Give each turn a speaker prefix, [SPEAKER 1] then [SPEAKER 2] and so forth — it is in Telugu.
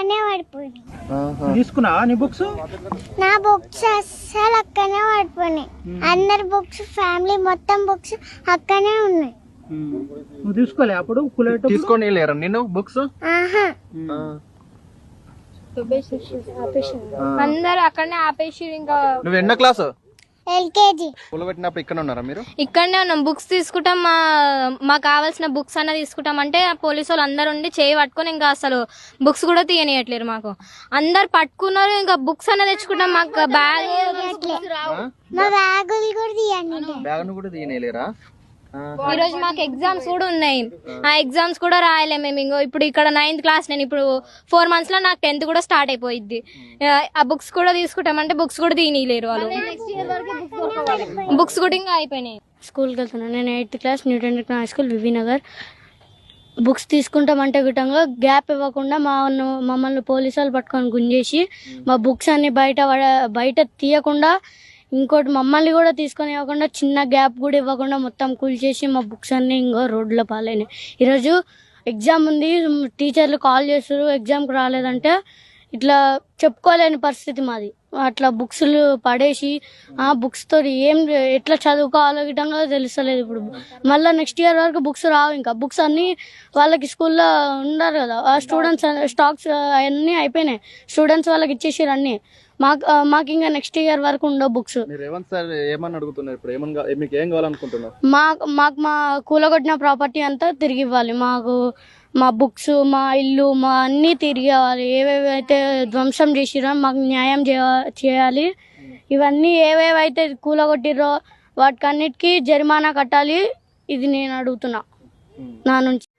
[SPEAKER 1] అక్కనే పడిపోయినాయి.
[SPEAKER 2] ఆహా.
[SPEAKER 3] తీసుకున్నావా నీ బుక్స్?
[SPEAKER 1] నా బుక్స్ అస్సలు అక్కనే పడిపోయినాయి. అందరి బుక్స్ ఫ్యామిలీ మొత్తం బుక్స్ అక్కనే ఉన్నాయి.
[SPEAKER 3] నువ్వు తీసుకోలే అప్పుడు కులేట
[SPEAKER 2] తీసుకొని వెళ్ళారా నిన్ను బుక్స్?
[SPEAKER 1] ఆహా.
[SPEAKER 4] అందరు అక్కడనే ఆపేసి ఇంకా
[SPEAKER 2] నువ్వు ఎన్నో క్లాస్?
[SPEAKER 1] ఎల్కేజీ.
[SPEAKER 2] పూల పెట్టినప్పుడు ఇక్కడ ఉన్నారా మీరు?
[SPEAKER 4] ఇక్కడనే ఉన్నాం. బుక్స్ తీసుకుంటాం. మా మాకు కావాల్సిన బుక్స్ అన్న తీసుకుంటాం. అంటే ఆ పోలీసు వాళ్ళు అందరు ఉండి చేయి పట్టుకొని ఇంకా అసలు బుక్స్ కూడా తీయనియట్లేరు మాకు. అందరు పట్టుకున్నారు ఇంకా బుక్స్ అన్న తెచ్చుకుంటాం. మాకు బ్యాగ్
[SPEAKER 1] మా బ్యాగులు కూడా తీయండి.
[SPEAKER 2] బ్యాగ్ను కూడా తీయలేరా
[SPEAKER 4] ఈ రోజు మాకు ఎగ్జామ్స్ కూడా ఉన్నాయి. ఆ. ఎగ్జామ్స్ కూడా రాయలేము మేము. ఇంకో ఇప్పుడు ఇక్కడ నైన్త్ క్లాస్ నేను ఇప్పుడు ఫోర్ మంత్స్లో నాకు టెన్త్ కూడా స్టార్ట్ అయిపోయింది ఆ బుక్స్ కూడా తీసుకుంటామంటే బుక్స్ కూడా తీయలేరు వాళ్ళు. బుక్స్ కూడా ఇంకా అయిపోయినాయి.
[SPEAKER 5] స్కూల్కి వెళ్తున్నాను. నేను eighth class Newton high school Vivinagar. Books తీసుకుంటామంటే విధంగా గ్యాప్ ఇవ్వకుండా మా మమ్మల్ని పోలీసు వాళ్ళు పట్టుకొని గుంజేసి మా బుక్స్ అన్ని బయట బయట తీయకుండా ఇంకోటి మమ్మల్ని కూడా తీసుకొని ఇవ్వకుండా చిన్న గ్యాప్ కూడా ఇవ్వకుండా మొత్తం కూల్చేసి మా బుక్స్ అన్ని ఇంకో రోడ్లో పాలైనాయి. ఈరోజు ఎగ్జామ్ ఉంది టీచర్లు కాల్ చేస్తారు ఎగ్జామ్కి రాలేదంటే ఇట్లా చెప్పుకోలేని పరిస్థితి మాది. అట్లా బుక్స్లు పడేసి ఆ బుక్స్తో ఏం ఎట్లా చదువుకోవాలో విధంగా తెలుస్తలేదు ఇప్పుడు. మళ్ళీ నెక్స్ట్ ఇయర్ వరకు బుక్స్ రావు ఇంకా. బుక్స్ అన్నీ వాళ్ళకి స్కూల్లో ఉన్నారు కదా. ఆ స్టూడెంట్స్ స్టాక్స్ అవన్నీ అయిపోయినాయి. స్టూడెంట్స్ వాళ్ళకి ఇచ్చేసారు అన్నీ. మాకు మాకు ఇంకా నెక్స్ట్ ఇయర్ వరకు ఉండవు బుక్స్
[SPEAKER 2] మీరు రేవంత్ సార్ ఏమని అడుగుతున్నారు? ఇప్పుడు ఏమని కా- మీకు ఏం కావాలనుకుంటున్నారు
[SPEAKER 5] మాకు మాకు మా కూలగొట్టిన ప్రాపర్టీ అంతా తిరిగి ఇవ్వాలి. మాకు మా బుక్స్ మా ఇల్లు మా అన్నీ తిరిగి ఇవ్వాలి. ఏవేవైతే ధ్వంసం చేసిరో మాకు న్యాయం చేయ- చేయాలి. ఇవన్నీ ఏవేవైతే కూలగొట్టిరో వాటికన్నిటికీ జరిమానా కట్టాలి. ఇది నేను అడుగుతున్నా. నా నుంచి.